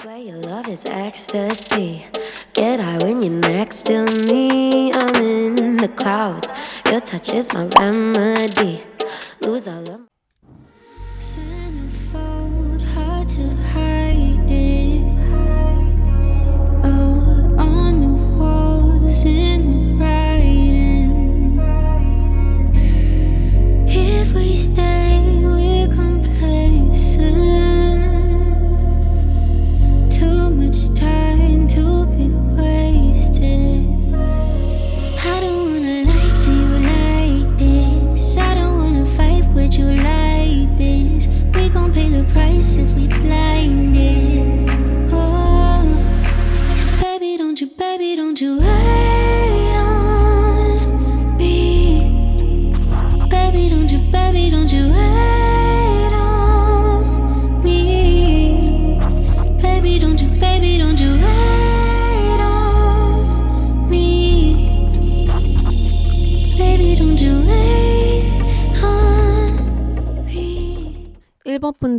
Swear your love is ecstasy. Get high when you're next to me. I'm in the clouds. Your touch is my remedy. Lose all of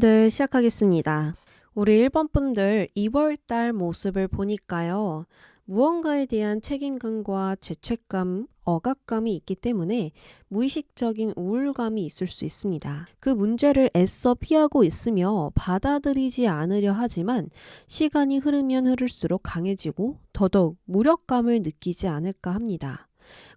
분들 시작하겠습니다. 우리 1번 분들 2월 달 모습을 보니까요. 무언가에 대한 책임감과 죄책감, 억압감이 있기 때문에 무의식적인 우울감이 있을 수 있습니다. 그 문제를 애써 피하고 있으며 받아들이지 않으려 하지만 시간이 흐르면 흐를수록 강해지고 더더욱 무력감을 느끼지 않을까 합니다.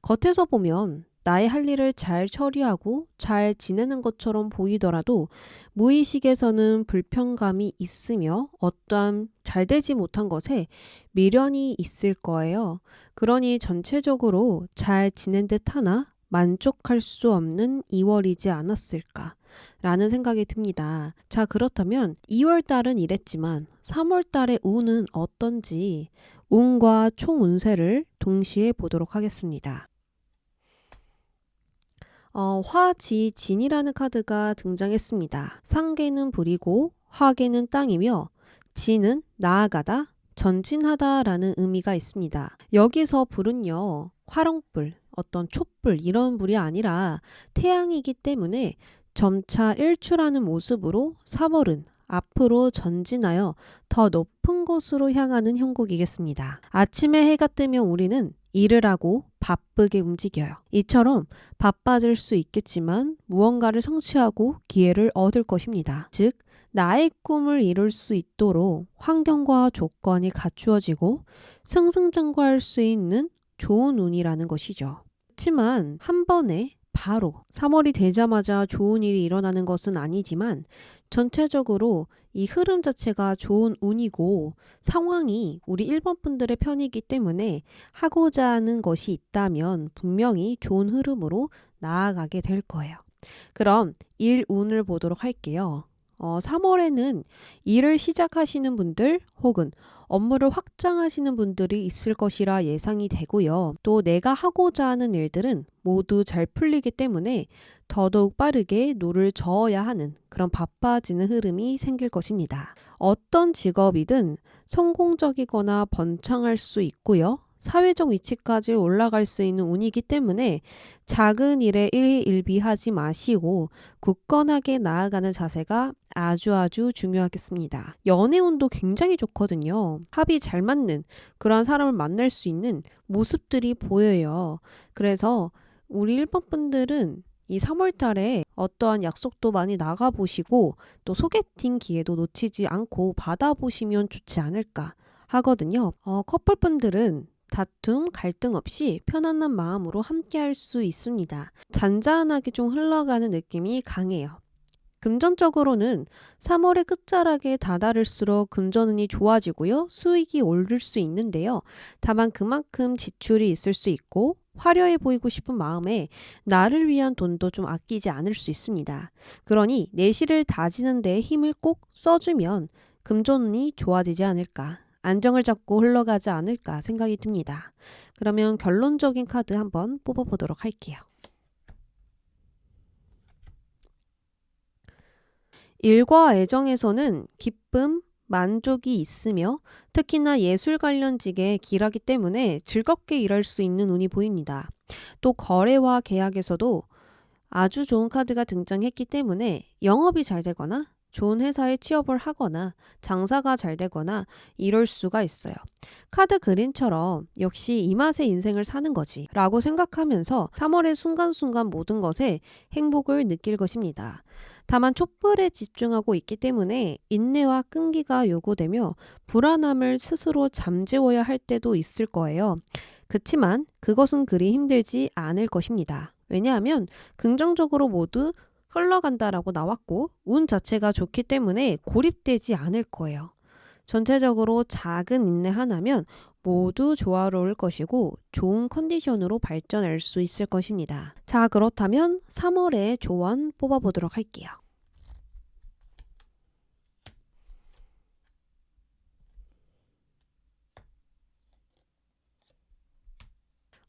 겉에서 보면 나의 할 일을 잘 처리하고 잘 지내는 것처럼 보이더라도 무의식에서는 불편감이 있으며 어떠한 잘 되지 못한 것에 미련이 있을 거예요. 그러니 전체적으로 잘 지낸 듯 하나 만족할 수 없는 2월이지 않았을까. 라는 생각이 듭니다. 자, 그렇다면 2월 달은 이랬지만 3월 달의 운은 어떤지 운과 총 운세를 동시에 보도록 하겠습니다. 어, 화지진이라는 카드가 등장했습니다. 상계는 불이고 화계는 땅이며 진은 나아가다, 전진하다라는 의미가 있습니다. 여기서 불은요, 화롱불, 어떤 촛불 이런 불이 아니라 태양이기 때문에 점차 일출하는 모습으로 3월은 앞으로 전진하여 더 높은 곳으로 향하는 형국이겠습니다. 아침에 해가 뜨면 우리는 일을 하고 바쁘게 움직여요. 이처럼 바빠질 수 있겠지만 무언가를 성취하고 기회를 얻을 것입니다. 즉, 나의 꿈을 이룰 수 있도록 환경과 조건이 갖추어지고 승승장구할 수 있는 좋은 운이라는 것이죠. 그렇지만 한 번에 바로 3월이 되자마자 좋은 일이 일어나는 것은 아니지만 전체적으로 이 흐름 자체가 좋은 운이고 상황이 우리 1번 분들의 편이기 때문에 하고자 하는 것이 있다면 분명히 좋은 흐름으로 나아가게 될 거예요. 그럼 일 운을 보도록 할게요. 어, 3월에는 일을 시작하시는 분들 혹은 업무를 확장하시는 분들이 있을 것이라 예상이 되고요. 또 내가 하고자 하는 일들은 모두 잘 풀리기 때문에 더더욱 빠르게 노를 저어야 하는 그런 바빠지는 흐름이 생길 것입니다. 어떤 직업이든 성공적이거나 번창할 수 있고요. 사회적 위치까지 올라갈 수 있는 운이기 때문에 작은 일에 일일비하지 마시고 굳건하게 나아가는 자세가 아주 아주 중요하겠습니다. 연애 운도 굉장히 좋거든요. 합이 잘 맞는 그러한 사람을 만날 수 있는 모습들이 보여요. 그래서 우리 1번 분들은 이 3월 달에 어떠한 약속도 많이 나가보시고 또 소개팅 기회도 놓치지 않고 받아보시면 좋지 않을까 하거든요. 어, 커플분들은 다툼, 갈등 없이 편안한 마음으로 함께 할 수 있습니다. 잔잔하게 좀 흘러가는 느낌이 강해요. 금전적으로는 3월의 끝자락에 다다를수록 금전운이 좋아지고요. 수익이 오를 수 있는데요. 다만 그만큼 지출이 있을 수 있고 화려해 보이고 싶은 마음에 나를 위한 돈도 좀 아끼지 않을 수 있습니다. 그러니 내실을 다지는 데 힘을 꼭 써주면 금전운이 좋아지지 않을까. 안정을 잡고 흘러가지 않을까 생각이 듭니다. 그러면 결론적인 카드 한번 뽑아보도록 할게요. 일과 애정에서는 기쁨, 만족이 있으며 특히나 예술 관련 직에 길하기 때문에 즐겁게 일할 수 있는 운이 보입니다. 또 거래와 계약에서도 아주 좋은 카드가 등장했기 때문에 영업이 잘 되거나 좋은 회사에 취업을 하거나 장사가 잘 되거나 이럴 수가 있어요. 카드 그린처럼 역시 이 맛의 인생을 사는 거지 라고 생각하면서 3월의 순간순간 모든 것에 행복을 느낄 것입니다. 다만 촛불에 집중하고 있기 때문에 인내와 끈기가 요구되며 불안함을 스스로 잠재워야 할 때도 있을 거예요. 그치만 그것은 그리 힘들지 않을 것입니다. 왜냐하면 긍정적으로 모두 흘러간다라고 나왔고 운 자체가 좋기 때문에 고립되지 않을 거예요. 전체적으로 작은 인내 하나면 모두 조화로울 것이고 좋은 컨디션으로 발전할 수 있을 것입니다. 자, 그렇다면 3월의 조언 뽑아보도록 할게요.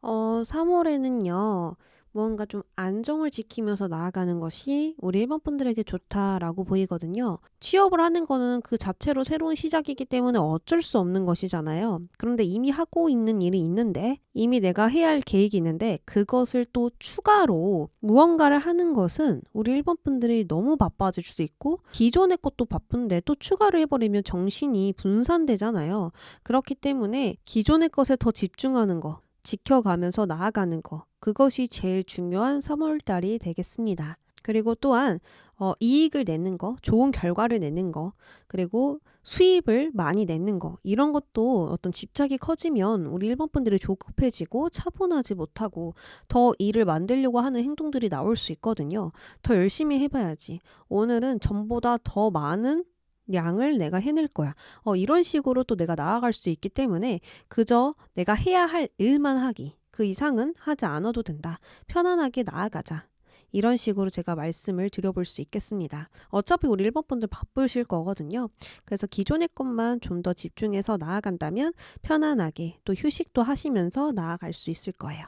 어, 3월에는요, 무언가 좀 안정을 지키면서 나아가는 것이 우리 일반 분들에게 좋다라고 보이거든요. 취업을 하는 거는 그 자체로 새로운 시작이기 때문에 어쩔 수 없는 것이잖아요. 그런데 이미 하고 있는 일이 있는데, 이미 내가 해야 할 계획이 있는데, 그것을 또 추가로 무언가를 하는 것은 우리 일반 분들이 너무 바빠질 수 있고, 기존의 것도 바쁜데 또 추가로 해버리면 정신이 분산되잖아요. 그렇기 때문에 기존의 것에 더 집중하는 거, 지켜가면서 나아가는 거. 그것이 제일 중요한 3월 달이 되겠습니다. 그리고 또한 어, 이익을 내는 거, 좋은 결과를 내는 거, 그리고 수입을 많이 내는 거, 이런 것도 어떤 집착이 커지면 우리 일본 분들이 조급해지고 차분하지 못하고 더 일을 만들려고 하는 행동들이 나올 수 있거든요. 더 열심히 해봐야지. 오늘은 전보다 더 많은 양을 내가 해낼 거야. 어, 이런 식으로 또 내가 나아갈 수 있기 때문에 그저 내가 해야 할 일만 하기. 그 이상은 하지 않아도 된다. 편안하게 나아가자. 이런 식으로 제가 말씀을 드려볼 수 있겠습니다. 어차피 우리 1번 분들 바쁘실 거거든요. 그래서 기존의 것만 좀 더 집중해서 나아간다면 편안하게 또 휴식도 하시면서 나아갈 수 있을 거예요.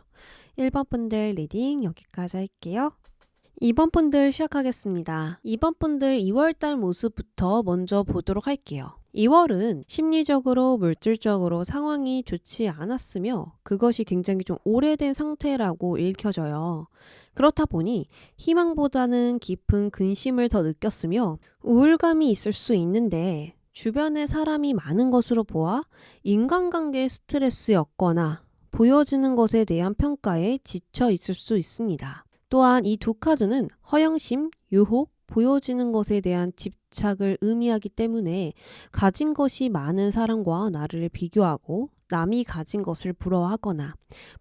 1번 분들 리딩 여기까지 할게요. 2번 분들 시작하겠습니다. 2번 분들 2월달 모습부터 먼저 보도록 할게요. 2월은 심리적으로 물질적으로 상황이 좋지 않았으며 그것이 굉장히 좀 오래된 상태라고 읽혀져요. 그렇다 보니 희망보다는 깊은 근심을 더 느꼈으며 우울감이 있을 수 있는데 주변에 사람이 많은 것으로 보아 인간관계 스트레스였거나 보여지는 것에 대한 평가에 지쳐 있을 수 있습니다. 또한 이 두 카드는 허영심, 유혹, 보여지는 것에 대한 집착을 의미하기 때문에 가진 것이 많은 사람과 나를 비교하고 남이 가진 것을 부러워하거나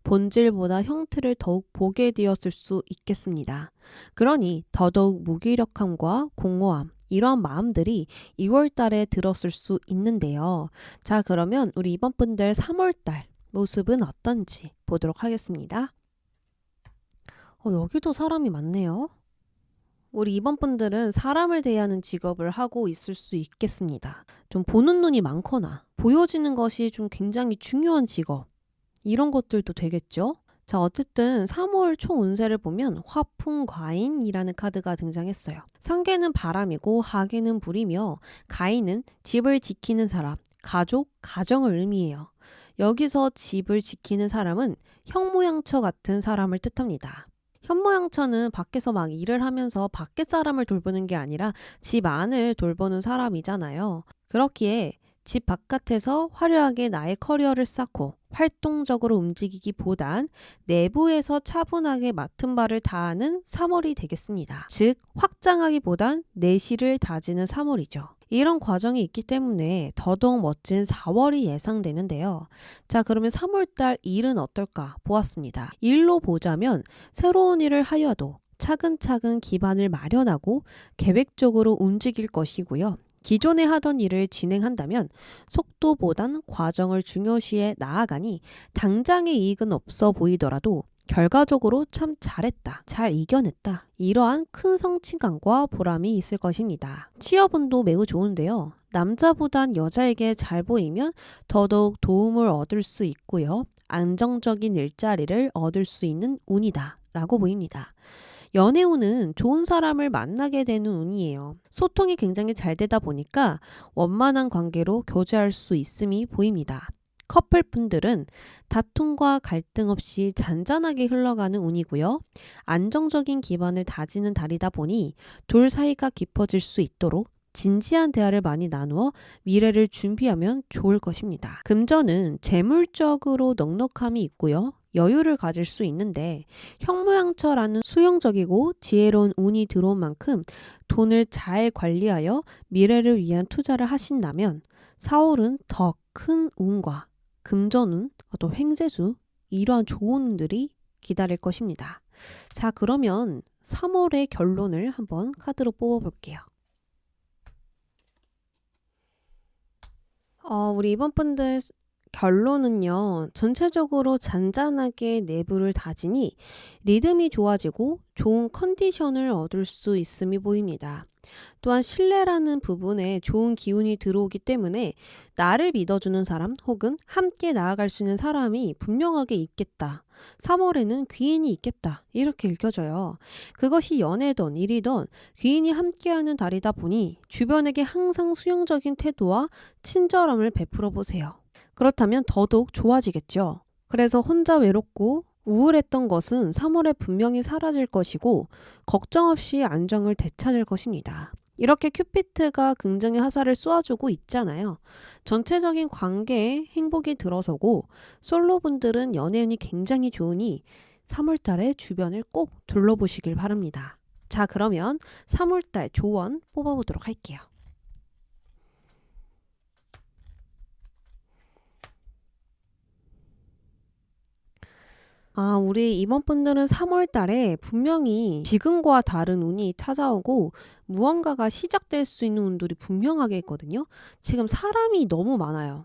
본질보다 형태를 더욱 보게 되었을 수 있겠습니다. 그러니 더더욱 무기력함과 공허함, 이러한 마음들이 2월 달에 들었을 수 있는데요. 자, 그러면 우리 이번 분들 3월 달 모습은 어떤지 보도록 하겠습니다. 어, 여기도 사람이 많네요. 우리 이번 분들은 사람을 대하는 직업을 하고 있을 수 있겠습니다. 좀 보는 눈이 많거나 보여지는 것이 좀 굉장히 중요한 직업. 이런 것들도 되겠죠? 자, 어쨌든 3월 총 운세를 보면 화풍과인이라는 카드가 등장했어요. 상계는 바람이고 하계는 불이며 가인은 집을 지키는 사람, 가족, 가정을 의미해요. 여기서 집을 지키는 사람은 형모양처 같은 사람을 뜻합니다. 현모양처는 밖에서 막 일을 하면서 밖에 사람을 돌보는 게 아니라 집 안을 돌보는 사람이잖아요. 그렇기에 집 바깥에서 화려하게 나의 커리어를 쌓고 활동적으로 움직이기보단 내부에서 차분하게 맡은 바를 다하는 3월이 되겠습니다. 즉, 확장하기보단 내실을 다지는 3월이죠. 이런 과정이 있기 때문에 더더욱 멋진 4월이 예상되는데요. 자, 그러면 3월달 일은 어떨까 보았습니다. 일로 보자면 새로운 일을 하여도 차근차근 기반을 마련하고 계획적으로 움직일 것이고요. 기존에 하던 일을 진행한다면 속도보단 과정을 중요시해 나아가니 당장의 이익은 없어 보이더라도 결과적으로 참 잘했다, 잘 이겨냈다. 이러한 큰 성취감과 보람이 있을 것입니다. 취업운도 매우 좋은데요. 남자보단 여자에게 잘 보이면 더더욱 도움을 얻을 수 있고요. 안정적인 일자리를 얻을 수 있는 운이다. 라고 보입니다. 연애운은 좋은 사람을 만나게 되는 운이에요. 소통이 굉장히 잘 되다 보니까 원만한 관계로 교제할 수 있음이 보입니다. 커플분들은 다툼과 갈등 없이 잔잔하게 흘러가는 운이고요. 안정적인 기반을 다지는 달이다 보니 둘 사이가 깊어질 수 있도록 진지한 대화를 많이 나누어 미래를 준비하면 좋을 것입니다. 금전은 재물적으로 넉넉함이 있고요. 여유를 가질 수 있는데 형무양처라는 수용적이고 지혜로운 운이 들어온 만큼 돈을 잘 관리하여 미래를 위한 투자를 하신다면 4월은 더 큰 운과 금전운, 또 횡재수 이러한 운들이 기다릴 것입니다. 자, 그러면 3월의 결론을 한번 카드로 뽑아볼게요. 어, 우리 이번 분들 결론은요, 전체적으로 잔잔하게 내부를 다지니 리듬이 좋아지고 좋은 컨디션을 얻을 수 있음이 보입니다. 또한 신뢰라는 부분에 좋은 기운이 들어오기 때문에 나를 믿어주는 사람 혹은 함께 나아갈 수 있는 사람이 분명하게 있겠다. 3월에는 귀인이 있겠다. 이렇게 읽혀져요. 그것이 연애든 일이든 귀인이 함께하는 달이다 보니 주변에게 항상 수용적인 태도와 친절함을 베풀어 보세요. 그렇다면 더더욱 좋아지겠죠. 그래서 혼자 외롭고 우울했던 것은 3월에 분명히 사라질 것이고 걱정 없이 안정을 되찾을 것입니다. 이렇게 큐피트가 긍정의 화살을 쏘아주고 있잖아요. 전체적인 관계에 행복이 들어서고 솔로분들은 연애운이 굉장히 좋으니 3월달에 주변을 꼭 둘러보시길 바랍니다. 자, 그러면 3월달 조언 뽑아보도록 할게요. 아, 우리 이번 분들은 3월 달에 분명히 지금과 다른 운이 찾아오고 무언가가 시작될 수 있는 운들이 분명하게 있거든요. 지금 사람이 너무 많아요.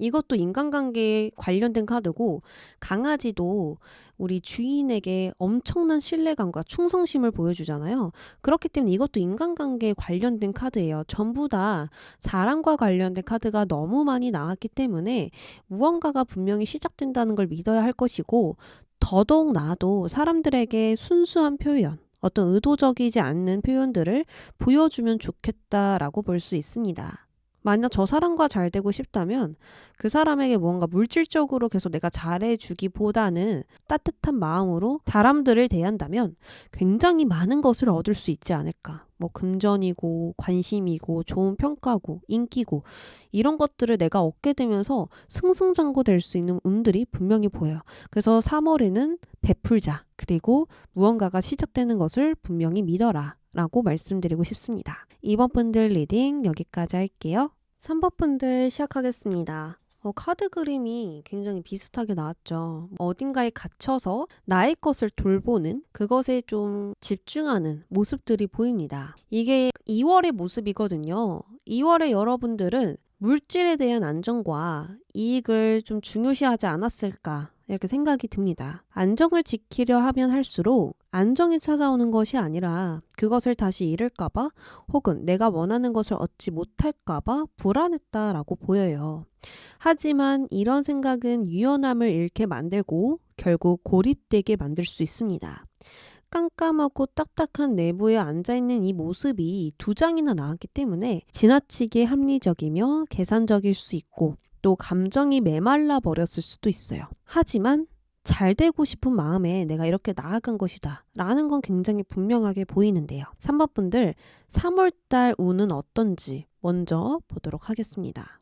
이것도 인간관계에 관련된 카드고 강아지도 우리 주인에게 엄청난 신뢰감과 충성심을 보여주잖아요. 그렇기 때문에 이것도 인간관계에 관련된 카드예요. 전부 다 사랑과 관련된 카드가 너무 많이 나왔기 때문에 무언가가 분명히 시작된다는 걸 믿어야 할 것이고 더더욱 나도 사람들에게 순수한 표현, 어떤 의도적이지 않는 표현들을 보여주면 좋겠다라고 볼 수 있습니다. 만약 저 사람과 잘 되고 싶다면 그 사람에게 무언가 물질적으로 계속 내가 잘해주기보다는 따뜻한 마음으로 사람들을 대한다면 굉장히 많은 것을 얻을 수 있지 않을까. 뭐 금전이고 관심이고 좋은 평가고 인기고 이런 것들을 내가 얻게 되면서 승승장구 될 수 있는 운들이 분명히 보여요. 그래서 3월에는 베풀자 그리고 무언가가 시작되는 것을 분명히 믿어라 라고 말씀드리고 싶습니다. 2번 분들 리딩 여기까지 할게요. 3번 분들 시작하겠습니다. 어, 카드 그림이 굉장히 비슷하게 나왔죠. 어딘가에 갇혀서 나의 것을 돌보는 그것에 좀 집중하는 모습들이 보입니다. 이게 2월의 모습이거든요. 2월에 여러분들은 물질에 대한 안정과 이익을 좀 중요시하지 않았을까 이렇게 생각이 듭니다. 안정을 지키려 하면 할수록 안정이 찾아오는 것이 아니라 그것을 다시 잃을까봐 혹은 내가 원하는 것을 얻지 못할까봐 불안했다라고 보여요. 하지만 이런 생각은 유연함을 잃게 만들고 결국 고립되게 만들 수 있습니다. 깜깜하고 딱딱한 내부에 앉아있는 이 모습이 두 장이나 나왔기 때문에 지나치게 합리적이며 계산적일 수 있고 또 감정이 메말라 버렸을 수도 있어요. 하지만 잘 되고 싶은 마음에 내가 이렇게 나아간 것이다. 라는 건 굉장히 분명하게 보이는데요. 3번 분들 3월달 운은 어떤지 먼저 보도록 하겠습니다.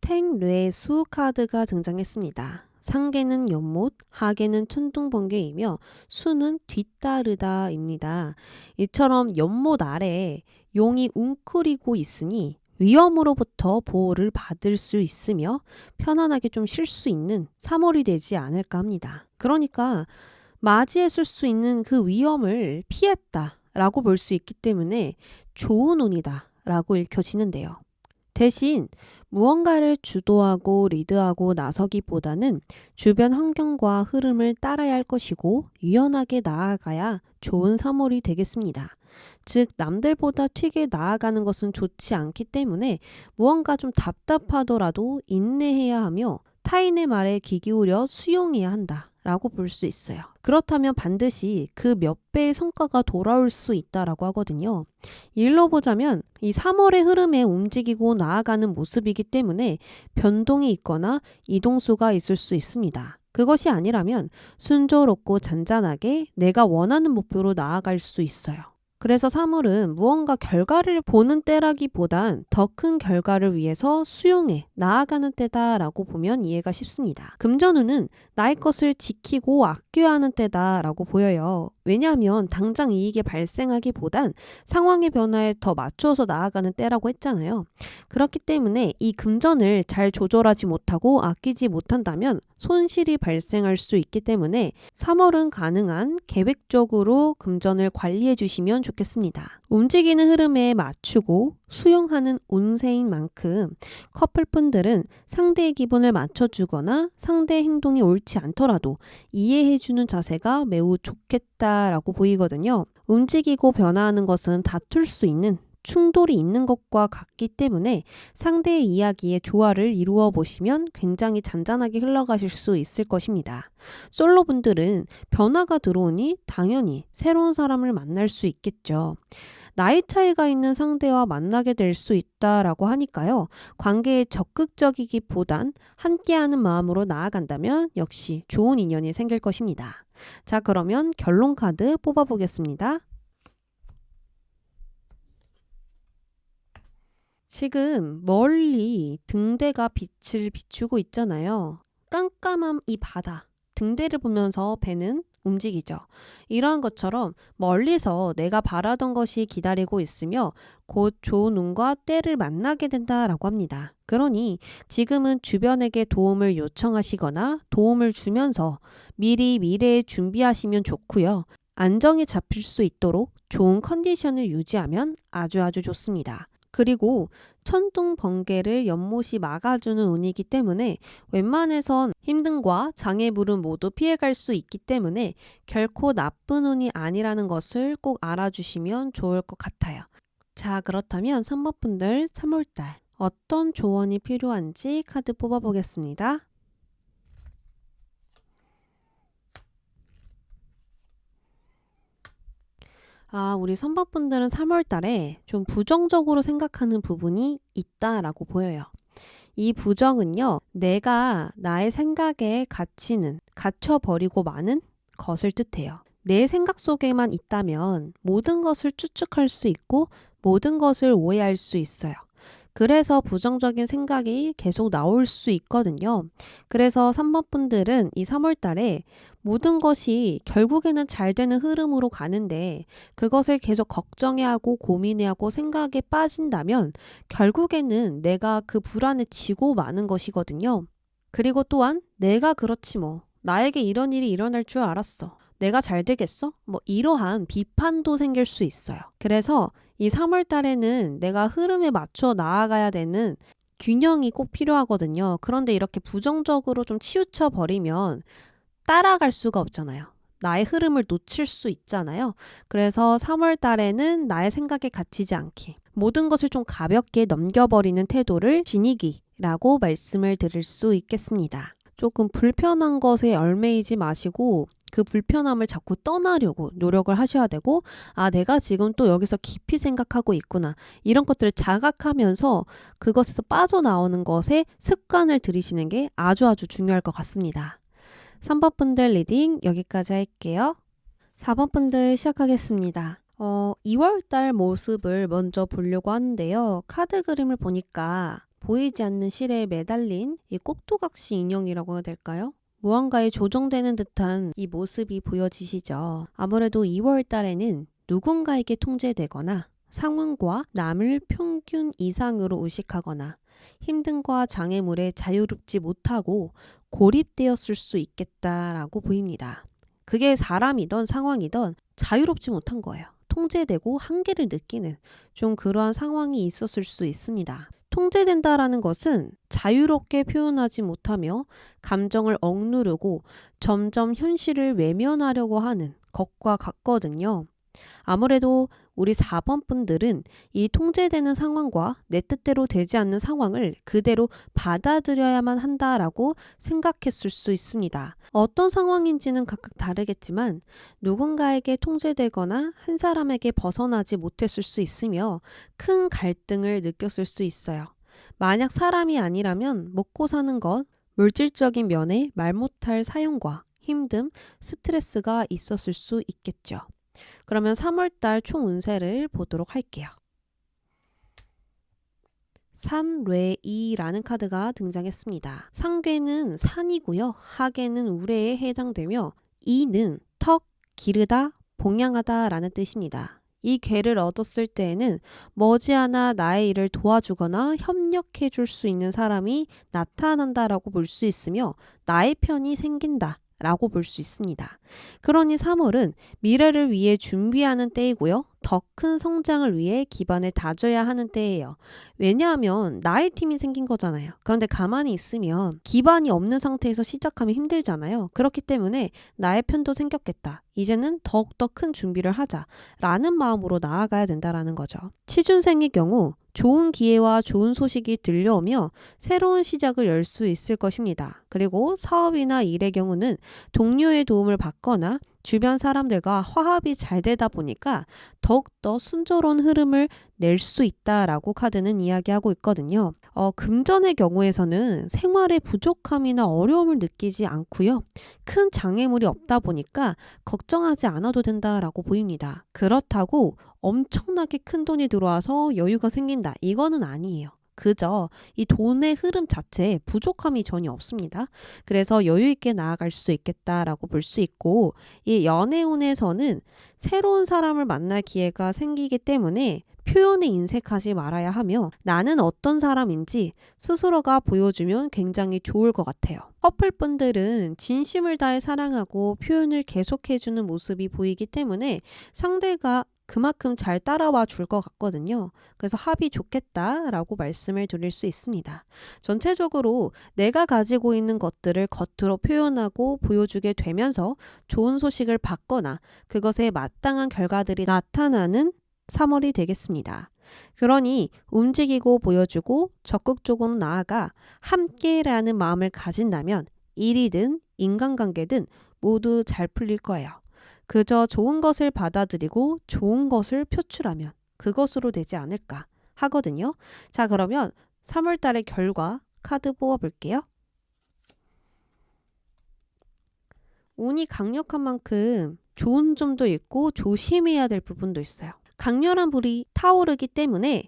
탱뇌수 카드가 등장했습니다. 상계는 연못, 하계는 천둥번개이며 수는 뒤따르다입니다. 이처럼 연못 아래 용이 웅크리고 있으니 위험으로부터 보호를 받을 수 있으며 편안하게 좀 쉴 수 있는 3월이 되지 않을까 합니다. 그러니까 맞이했을 수 있는 그 위험을 피했다 라고 볼 수 있기 때문에 좋은 운이다 라고 읽혀지는데요. 대신 무언가를 주도하고 리드하고 나서기보다는 주변 환경과 흐름을 따라야 할 것이고 유연하게 나아가야 좋은 3월이 되겠습니다. 즉, 남들보다 튀게 나아가는 것은 좋지 않기 때문에 무언가 좀 답답하더라도 인내해야 하며 타인의 말에 귀 기울여 수용해야 한다. 라고 볼 수 있어요. 그렇다면 반드시 그 몇 배의 성과가 돌아올 수 있다라고 하거든요. 일로 보자면 이 3월의 흐름에 움직이고 나아가는 모습이기 때문에 변동이 있거나 이동수가 있을 수 있습니다. 그것이 아니라면 순조롭고 잔잔하게 내가 원하는 목표로 나아갈 수 있어요. 그래서 3월은 무언가 결과를 보는 때라기보단 더 큰 결과를 위해서 수용해 나아가는 때다라고 보면 이해가 쉽습니다. 금전운은 나의 것을 지키고 아껴야 하는 때다라고 보여요. 왜냐하면 당장 이익이 발생하기보단 상황의 변화에 더 맞추어서 나아가는 때라고 했잖아요. 그렇기 때문에 이 금전을 잘 조절하지 못하고 아끼지 못한다면 손실이 발생할 수 있기 때문에 3월은 가능한 계획적으로 금전을 관리해 주시면 좋겠습니다. 움직이는 흐름에 맞추고 수용하는 운세인 만큼 커플분들은 상대의 기분을 맞춰주거나 상대의 행동이 옳지 않더라도 이해해주는 자세가 매우 좋겠다라고 보이거든요. 움직이고 변화하는 것은 다툴 수 있는 충돌이 있는 것과 같기 때문에 상대의 이야기에 조화를 이루어 보시면 굉장히 잔잔하게 흘러가실 수 있을 것입니다. 솔로 분들은 변화가 들어오니 당연히 새로운 사람을 만날 수 있겠죠. 나이 차이가 있는 상대와 만나게 될 수 있다라고 하니까요. 관계에 적극적이기보단 함께하는 마음으로 나아간다면 역시 좋은 인연이 생길 것입니다. 자, 그러면 결론 카드 뽑아보겠습니다. 지금 멀리 등대가 빛을 비추고 있잖아요. 깜깜한 이 바다, 등대를 보면서 배는 움직이죠. 이러한 것처럼 멀리서 내가 바라던 것이 기다리고 있으며 곧 좋은 운과 때를 만나게 된다라고 합니다. 그러니 지금은 주변에게 도움을 요청하시거나 도움을 주면서 미리 미래에 준비하시면 좋고요. 안정이 잡힐 수 있도록 좋은 컨디션을 유지하면 아주 아주 좋습니다. 그리고 천둥 번개를 연못이 막아주는 운이기 때문에 웬만해선 힘듦과 장애물은 모두 피해갈 수 있기 때문에 결코 나쁜 운이 아니라는 것을 꼭 알아주시면 좋을 것 같아요. 자, 그렇다면 3번 분들 3월달 어떤 조언이 필요한지 카드 뽑아보겠습니다. 아, 우리 3번 분들은 3월 달에 좀 부정적으로 생각하는 부분이 있다라고 보여요. 이 부정은요, 내가 나의 생각에 갇히는, 갇혀버리고 마는 것을 뜻해요. 내 생각 속에만 있다면 모든 것을 추측할 수 있고 모든 것을 오해할 수 있어요. 그래서 부정적인 생각이 계속 나올 수 있거든요. 그래서 3번 분들은 이 3월 달에 모든 것이 결국에는 잘 되는 흐름으로 가는데 그것을 계속 걱정해 하고 고민해 하고 생각에 빠진다면 결국에는 내가 그 불안에 지고 마는 것이거든요. 그리고 또한 내가 그렇지 뭐. 나에게 이런 일이 일어날 줄 알았어. 내가 잘 되겠어? 뭐 이러한 비판도 생길 수 있어요. 그래서 이 3월 달에는 내가 흐름에 맞춰 나아가야 되는 균형이 꼭 필요하거든요. 그런데 이렇게 부정적으로 좀 치우쳐 버리면 따라갈 수가 없잖아요. 나의 흐름을 놓칠 수 있잖아요. 그래서 3월 달에는 나의 생각에 갇히지 않게 모든 것을 좀 가볍게 넘겨버리는 태도를 지니기라고 말씀을 드릴 수 있겠습니다. 조금 불편한 것에 얽매이지 마시고 그 불편함을 자꾸 떠나려고 노력을 하셔야 되고, 아, 내가 지금 또 여기서 깊이 생각하고 있구나. 이런 것들을 자각하면서 그것에서 빠져나오는 것에 습관을 들이시는 게 아주 아주 중요할 것 같습니다. 3번 분들 리딩 여기까지 할게요. 4번 분들 시작하겠습니다. 어, 2월달 모습을 먼저 보려고 하는데요. 카드 그림을 보니까 보이지 않는 실에 매달린 이 꼭두각시 인형이라고 해야 될까요? 무언가에 조정되는 듯한 이 모습이 보여지시죠. 아무래도 2월 달에는 누군가에게 통제되거나 상황과 남을 평균 이상으로 의식하거나 힘듦과 장애물에 자유롭지 못하고 고립되었을 수 있겠다라고 보입니다. 그게 사람이던 상황이던 자유롭지 못한 거예요. 통제되고 한계를 느끼는 좀 그러한 상황이 있었을 수 있습니다. 통제된다라는 것은 자유롭게 표현하지 못하며 감정을 억누르고 점점 현실을 외면하려고 하는 것과 같거든요. 아무래도 우리 4번 분들은 이 통제되는 상황과 내 뜻대로 되지 않는 상황을 그대로 받아들여야만 한다라고 생각했을 수 있습니다. 어떤 상황인지는 각각 다르겠지만 누군가에게 통제되거나 한 사람에게 벗어나지 못했을 수 있으며 큰 갈등을 느꼈을 수 있어요. 만약 사람이 아니라면 먹고 사는 것, 물질적인 면에 말 못할 사용과 힘듦, 스트레스가 있었을 수 있겠죠. 그러면 3월달 총 운세를 보도록 할게요. 산뢰이라는 카드가 등장했습니다. 상괴는 산이고요. 하괴는 우레에 해당되며 이는 턱, 기르다, 봉양하다라는 뜻입니다. 이 괴를 얻었을 때에는 머지않아 나의 일을 도와주거나 협력해 줄 수 있는 사람이 나타난다라고 볼 수 있으며 나의 편이 생긴다. 라고 볼 수 있습니다. 그러니 3월은 미래를 위해 준비하는 때이고요. 더 큰 성장을 위해 기반을 다져야 하는 때예요. 왜냐하면 나의 팀이 생긴 거잖아요. 그런데 가만히 있으면 기반이 없는 상태에서 시작하면 힘들잖아요. 그렇기 때문에 나의 편도 생겼겠다. 이제는 더욱더 큰 준비를 하자. 라는 마음으로 나아가야 된다라는 거죠. 취준생의 경우 좋은 기회와 좋은 소식이 들려오며 새로운 시작을 열 수 있을 것입니다. 그리고 사업이나 일의 경우는 동료의 도움을 받거나 주변 사람들과 화합이 잘 되다 보니까 더욱더 순조로운 흐름을 낼 수 있다라고 카드는 이야기하고 있거든요. 어, 금전의 경우에서는 생활의 부족함이나 어려움을 느끼지 않고요. 큰 장애물이 없다 보니까 걱정하지 않아도 된다라고 보입니다. 그렇다고 엄청나게 큰 돈이 들어와서 여유가 생긴다. 이거는 아니에요. 그저 이 돈의 흐름 자체에 부족함이 전혀 없습니다. 그래서 여유 있게 나아갈 수 있겠다라고 볼 수 있고 이 연애운에서는 새로운 사람을 만날 기회가 생기기 때문에 표현에 인색하지 말아야 하며 나는 어떤 사람인지 스스로가 보여주면 굉장히 좋을 것 같아요. 커플분들은 진심을 다해 사랑하고 표현을 계속해주는 모습이 보이기 때문에 상대가 그만큼 잘 따라와 줄 것 같거든요. 그래서 합이 좋겠다라고 말씀을 드릴 수 있습니다. 전체적으로 내가 가지고 있는 것들을 겉으로 표현하고 보여주게 되면서 좋은 소식을 받거나 그것에 마땅한 결과들이 나타나는 3월이 되겠습니다. 그러니 움직이고 보여주고 적극적으로 나아가 함께라는 마음을 가진다면 일이든 인간관계든 모두 잘 풀릴 거예요. 그저 좋은 것을 받아들이고 좋은 것을 표출하면 그것으로 되지 않을까 하거든요. 자, 그러면 3월 달의 결과 카드 뽑아 볼게요. 운이 강력한 만큼 좋은 점도 있고 조심해야 될 부분도 있어요. 강렬한 불이 타오르기 때문에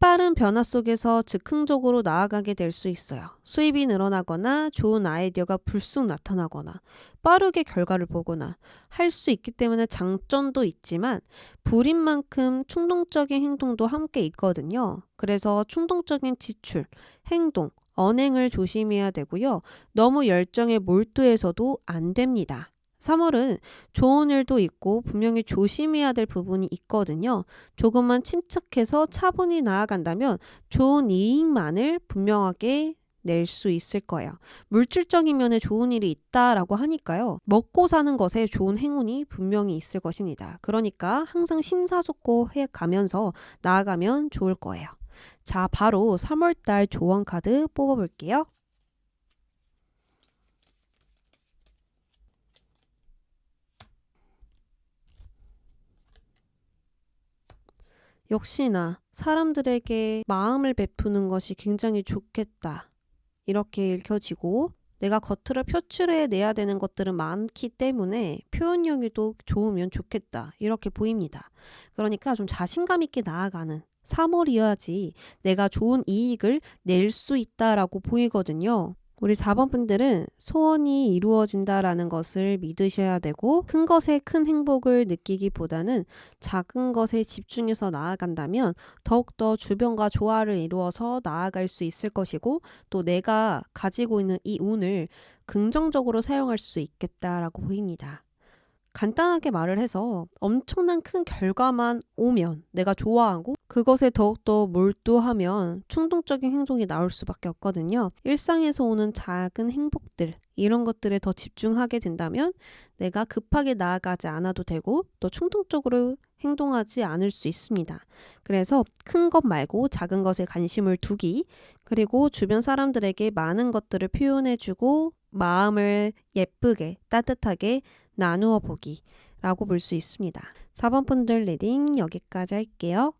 빠른 변화 속에서 즉흥적으로 나아가게 될 수 있어요. 수입이 늘어나거나 좋은 아이디어가 불쑥 나타나거나 빠르게 결과를 보거나 할 수 있기 때문에 장점도 있지만 불인 만큼 충동적인 행동도 함께 있거든요. 그래서 충동적인 지출, 행동, 언행을 조심해야 되고요. 너무 열정에 몰두해서도 안 됩니다. 3월은 좋은 일도 있고 분명히 조심해야 될 부분이 있거든요. 조금만 침착해서 차분히 나아간다면 좋은 이익만을 분명하게 낼수 있을 거예요. 물질적인 면에 좋은 일이 있다라고 하니까요. 먹고 사는 것에 좋은 행운이 분명히 있을 것입니다. 그러니까 항상 심사숙고 해 가면서 나아가면 좋을 거예요. 자, 바로 3월달 조언 카드 뽑아볼게요. 역시나 사람들에게 마음을 베푸는 것이 굉장히 좋겠다. 이렇게 읽혀지고 내가 겉으로 표출해 내야 되는 것들은 많기 때문에 표현력이도 좋으면 좋겠다. 이렇게 보입니다. 그러니까 좀 자신감 있게 나아가는 3월이어야지 내가 좋은 이익을 낼 수 있다라고 보이거든요. 우리 4번 분들은 소원이 이루어진다라는 것을 믿으셔야 되고 큰 것에 큰 행복을 느끼기보다는 작은 것에 집중해서 나아간다면 더욱더 주변과 조화를 이루어서 나아갈 수 있을 것이고 또 내가 가지고 있는 이 운을 긍정적으로 사용할 수 있겠다라고 보입니다. 간단하게 말을 해서 엄청난 큰 결과만 오면 내가 좋아하고 그것에 더욱더 몰두하면 충동적인 행동이 나올 수밖에 없거든요. 일상에서 오는 작은 행복들, 이런 것들에 더 집중하게 된다면 내가 급하게 나아가지 않아도 되고 또 충동적으로 행동하지 않을 수 있습니다. 그래서 큰 것 말고 작은 것에 관심을 두기, 그리고 주변 사람들에게 많은 것들을 표현해주고 마음을 예쁘게 따뜻하게 나누어 보기라고 볼 수 있습니다. 4번 분들 리딩 여기까지 할게요.